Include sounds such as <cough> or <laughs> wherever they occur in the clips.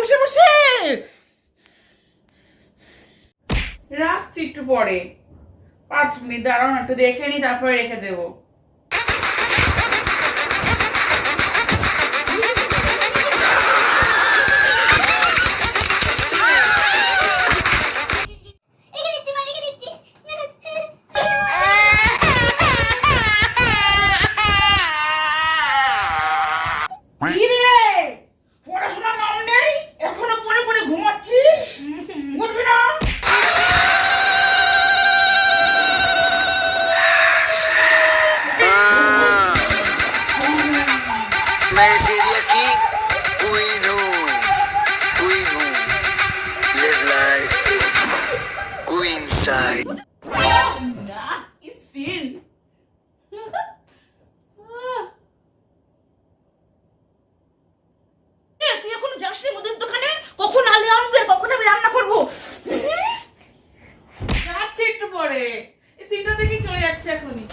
বসে বসে? রাখছি একটু পরে। পাঁচ মিনিট দাঁড়াও না একটু দেখে নি তারপরে রেখে দেবো। <laughs> রেখে দিচ্ছি मैं sería aquí. We know. We know. Live life. Queen side. কি সিন তুই এখন যাস মুদির দোকানে কখন আলে আনবে কখন আমি রান্না করব যাচ্ছে একটু পরে এই দেখে চলে যাচ্ছে এখনই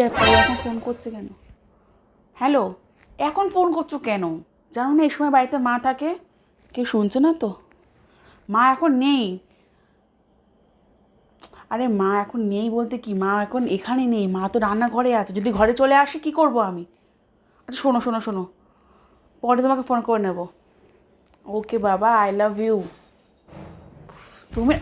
ব্যাপার এখন ফোন করছে কেন? হ্যালো এখন ফোন করছ কেন? জানো না এই সময় বাড়িতে মা থাকে? কেউ শুনছে না তো? মা এখন নেই। আরে মা এখন নেই বলতে কি? মা এখন এখানে নেই। মা তো রান্নাঘরে আছে। যদি ঘরে চলে আসে কি করব আমি? আচ্ছা শোনো শোনো শোনো। পরে তোমাকে ফোন করে নেব। ওকে বাবা আই লাভ ইউ তুমি